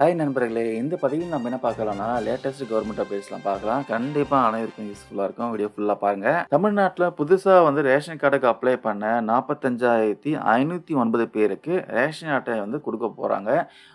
Hi நண்பர்களே! இந்த பதிவில் நம்ம என்ன பார்க்கலாம்னா, லேட்டஸ்ட் கவர்மெண்ட் அப்டேட்ஸ்லாம் பார்க்கலாம். கண்டிப்பாக அனைவருக்கும் யூஸ்ஃபுல்லாக இருக்கும். வீடியோ ஃபுல்லாக பாருங்க. தமிழ்நாட்டில் புதுசாக வந்து ரேஷன் கார்டுக்கு அப்ளை பண்ண 45,509 பேருக்கு ரேஷன் அட்டை வந்து கொடுக்க போகிறாங்க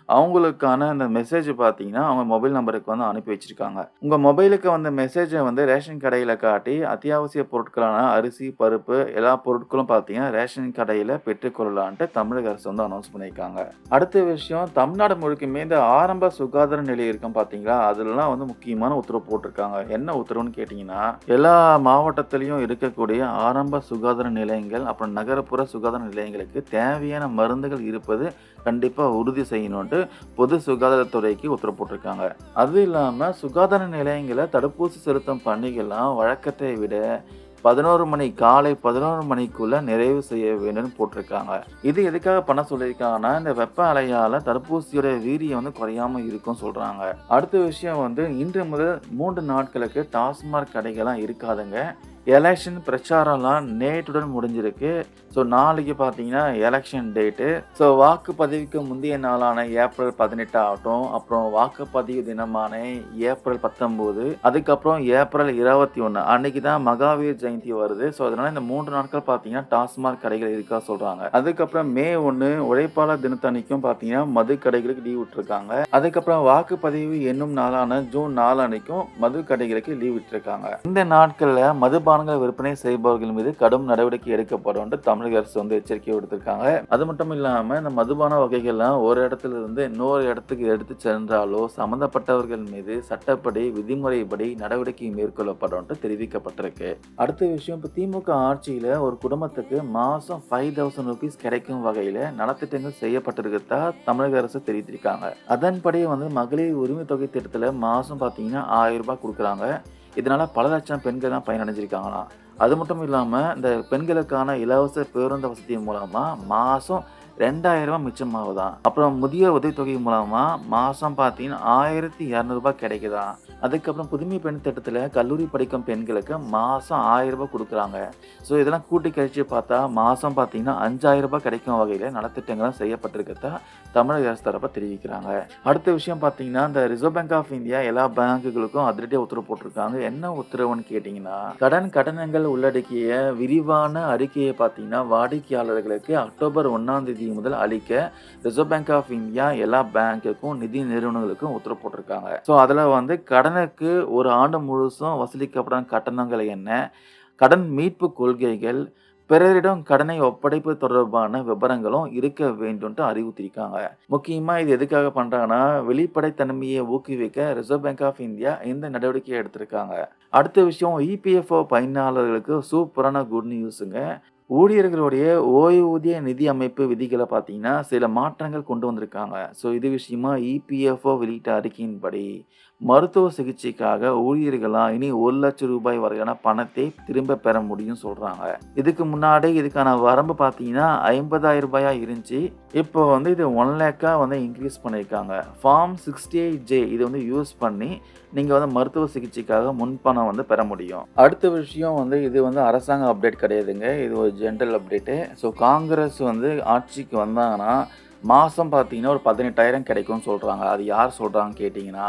அவங்களுக்கான அந்த மெசேஜ் பார்த்தீங்கன்னா, அவங்க மொபைல் நம்பருக்கு வந்து அனுப்பி வச்சுருக்காங்க உங்கள் மொபைலுக்கு வந்த மெசேஜை வந்து ரேஷன் கடையில் காட்டி, அத்தியாவசிய பொருட்களான அரிசி, பருப்பு எல்லா பொருட்களும் பார்த்தீங்கன்னா, ரேஷன் கடையில் பெற்றுக்கொள்ளலான்ட்டு தமிழக அரசு வந்து அனௌன்ஸ் பண்ணியிருக்காங்க. அடுத்த விஷயம் தமிழ்நாடு முழுக்குமே இந்த ஆரம்ப சுகாதார நிலையம் இருக்கும் பார்த்தீங்களா, அதுலலாம் வந்து முக்கியமான உத்தரவு போட்டிருக்காங்க. என்ன உத்தரவுன்னு கேட்டிங்கன்னா எல்லா மாவட்டத்திலையும் இருக்கக்கூடிய ஆரம்ப சுகாதார நிலையங்கள், அப்புறம் நகரப்புற சுகாதார நிலையங்களுக்கு தேவையான மருந்துகள் இருப்பது கண்டிப்பாக உறுதி செய்யணுன்ட்டு பொது சுகாதாரத்துறைக்கு உத்தரவு போட்டிருக்காங்க. அது இல்லாமல் சுகாதார நிலையங்களை தடுப்பூசி செலுத்தும் பணிகள்லாம் வழக்கத்தை விட 11 மணி காலை 11 மணிக்குள்ள நிறைவு செய்ய வேண்டும்னு போட்டிருக்காங்க. இது எதுக்காக பண்ண சொல்லியிருக்காங்கன்னா, இந்த வெப்ப அலையால தடுப்பூசியோட வீரியம் வந்து குறையாம இருக்கும்னு சொல்றாங்க. அடுத்த விஷயம் வந்து இன்று முதல் மூன்று நாட்களுக்கு டாஸ்மாக் கடைகள்லாம் இருக்காதுங்க. எலெக்ஷன் பிரச்சாரம்லாம் நேற்றுடன் முடிஞ்சிருக்கு. ஸோ நாளைக்கு பார்த்தீங்கன்னா எலெக்ஷன் டேட்டு. ஸோ வாக்குப்பதிவுக்கு முந்தைய நாளான ஏப்ரல் 18 ஆகட்டும், அப்புறம் வாக்குப்பதிவு தினமான ஏப்ரல் 19, அதுக்கப்புறம் ஏப்ரல் 21 அன்னைக்கு தான் மகாவீர் ஜெயந்தி வருது. ஸோ அதனால இந்த மூன்று நாட்கள் பார்த்தீங்கன்னா டாஸ்மாக் கடைகள் இருக்கா சொல்கிறாங்க அதுக்கப்புறம் மே ஒன்று உழைப்பாளர் தினத்தன்னைக்கும் பார்த்தீங்கன்னா மது கடைகளுக்கு லீவ் விட்டுருக்காங்க. அதுக்கப்புறம் வாக்குப்பதிவு என்னும் நாளான ஜூன் நாலு அன்னைக்கும் மது கடைகளுக்கு லீவ் விட்டுருக்காங்க. இந்த நாட்களில் மதுபா மதுபானங்கள் விற்பனை செய்பவர்கள் மீது கடும் நடவடிக்கை எடுக்கப்படும் தமிழக அரசு வந்து எச்சரிக்கை விடுத்திருக்காங்க. அது மட்டும் இல்லாம இந்த மதுபான வகைகள்லாம் ஒரு இடத்துல இருந்து இன்னொரு இடத்துக்கு எடுத்து சென்றாலோ சம்பந்தப்பட்டவர்கள் மீது சட்டப்படி விதிமுறைப்படி நடவடிக்கை மேற்கொள்ளப்படும் தெரிவிக்கப்பட்டிருக்கு. அடுத்த விஷயம் இப்போ திமுக ஆட்சியில ஒரு குடும்பத்துக்கு மாசம் 5000 ரூபீஸ் கிடைக்கும் வகையில நலத்திட்டங்கள் செய்யப்பட்டிருக்கிறதா தமிழக அரசு தெரிவித்திருக்காங்க. அதன்படி வந்து மகளிர் உரிமை தொகை திட்டத்துல மாசம் பார்த்தீங்கன்னா ஆயிரம் ரூபாய் கொடுக்குறாங்க இதனால பல லட்சம் பெண்கள் தான் பயனடைஞ்சிருக்காங்களாம். அது மட்டும் இல்லாமல் இந்த பெண்களுக்கான இலவச பேருந்து வசதி மூலமா மாசம் ரூ. 2000 மிச்சமாகுதாம். அப்புறம் முதியோர் உதவித்தொகை மூலமா மாதம் பார்த்தீங்கன்னா ஆயிரத்தி இரநூறுபா கிடைக்குதான் அதுக்கப்புறம் புதுமை பெண் திட்டத்தில் கல்லூரி படிக்கும் பெண்களுக்கு மாதம் ஆயிரம் ரூபாய் கொடுக்குறாங்க ஸோ இதெல்லாம் கூட்டி கழிச்சு பார்த்தா மாதம் பார்த்தீங்கன்னா அஞ்சாயிரம் ரூபாய் கிடைக்கும் வகையில் நலத்திட்டங்கள்லாம் செய்யப்பட்டிருக்கிறதா தமிழக அரசு தரப்பை தெரிவிக்கிறாங்க. அடுத்த விஷயம் பார்த்தீங்கன்னா, இந்த ரிசர்வ் பேங்க் ஆஃப் இந்தியா எல்லா பேங்குகளுக்கும் அதிரடியாக உத்தரவு போட்டிருக்காங்க. என்ன உத்தரவுன்னு கேட்டிங்கன்னா கடன் கட்டணங்கள் உள்ளடக்கிய விரிவான அறிக்கையை பார்த்தீங்கன்னா வாடிக்கையாளர்களுக்கு அக்டோபர் ஒன்றாம் தேதி முதல் அளிக்க ரிசர்வ் பேங்க் ஆஃப் இந்தியா எல்லா பேங்குக்கும் நிதி நிறுவனங்களுக்கும் உத்தரவு போட்டிருக்காங்க. ஸோ அதில் வந்து கடன் கடனுக்கு ஒரு ஆண்டு முழுசும் வசூலிக்கப்படும் கட்டணங்கள் என்ன, கடன் மீட்பு கொள்கைகள், பிறரிடம் கடனை ஒப்படைப்பு தொடர்பான விவரங்களும் இருக்க வேண்டும்ட்டு அறிவுறுத்தியிருக்காங்க. முக்கியமாக இது எதுக்காக பண்ணுறாங்கன்னா வெளிப்படைத்தன்மையை ஊக்குவிக்க ரிசர்வ் பேங்க் ஆஃப் இந்தியா இந்த நடவடிக்கையை எடுத்திருக்காங்க. அடுத்த விஷயம் இபிஎஃப்ஓ பயனாளர்களுக்கு சூப்பரான குட் நியூஸுங்க. ஊழியர்களுடைய ஓய்வூதிய நிதி அமைப்பு விதிகளை பார்த்தீங்கன்னா, சில மாற்றங்கள் கொண்டு வந்திருக்காங்க. ஸோ இது விஷயமா இபிஎஃப்ஓ வெளியிட்ட அறிக்கையின்படி, மருத்துவ சிகிச்சைக்காக ஊழியர்களாக இனி ஒரு லட்சம் ரூபாய் வரையான பணத்தை திரும்ப பெற முடியும்னு சொல்கிறாங்க இதுக்கு முன்னாடி இதுக்கான வரம்பு பார்த்தீங்கன்னா ஐம்பதாயிரம் ரூபாயாக இருந்துச்சு. இப்போ வந்து இது ஒன் லேக்காக வந்து இன்க்ரீஸ் பண்ணியிருக்காங்க. ஃபார்ம் சிக்ஸ்டி எயிட் ஜே இதை வந்து யூஸ் பண்ணி நீங்கள் வந்து மருத்துவ சிகிச்சைக்காக முன்பணம் வந்து பெற முடியும். அடுத்த விஷயம் வந்து இது வந்து அரசாங்க அப்டேட் கிடையாதுங்க. இது ஒரு ஜென்ரல் அப்டேட்டு. ஸோ காங்கிரஸ் வந்து ஆட்சிக்கு வந்தாங்கன்னா, மாதம் பார்த்தீங்கன்னா ஒரு 18,000 கிடைக்கும்னு சொல்கிறாங்க அது யார் சொல்கிறாங்க கேட்டிங்கன்னா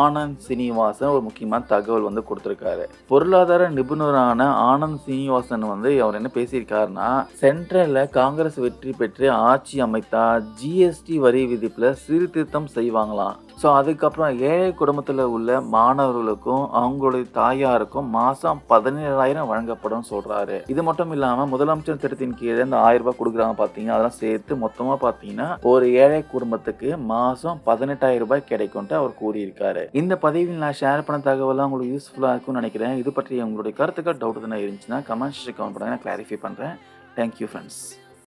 ஆனந்த் சீனிவாசன் ஒரு முக்கியமான தகவல் வந்து கொடுத்துருக்காரு. பொருளாதார நிபுணரான ஆனந்த் சீனிவாசன் வந்து அவர் என்ன பேசியிருக்காருன்னா, சென்ட்ரலில் காங்கிரஸ் வெற்றி பெற்று ஆட்சி அமைத்தா ஜிஎஸ்டி வரி விதிப்பில் சீர்திருத்தம் செய்வாங்களாம். ஸோ அதுக்கப்புறம் ஏழை குடும்பத்தில் உள்ள மாணவர்களுக்கும், அவங்களுடைய தாயாருக்கும் மாதம் பதினேழாயிரம் வழங்கப்படும்னு சொல்கிறாரு இது மட்டும் இல்லாமல் முதலமைச்சர் திட்டத்தின் கீழே இந்த ஆயிரம் ரூபாய் கொடுக்குறாங்க பார்த்தீங்கன்னா, அதெல்லாம் சேர்த்து மொத்தமாக பார்த்தீங்கன்னா, ஒரு ஏழை குடும்பத்துக்கு மாசம் பதினெட்டாயிரம் ரூபாய் கிடைக்கும்ட்டு அவர் கூறியிருக்காரு. இந்த பதிவில் நான் ஷேர் பண்ண தகவல்லாம் உங்களுக்கு யூஸ்ஃபுல்லா இருக்கும்னு நினைக்கிறேன். இது பற்றி உங்களுடைய கருத்துக்கள், டவுட் எதுனா இருந்துச்சுன்னா கமெண்ட் செக்ஷன்ல கமெண்ட் பண்ணுங்க. நான் கிளாரிஃபை பண்றேன். Thank you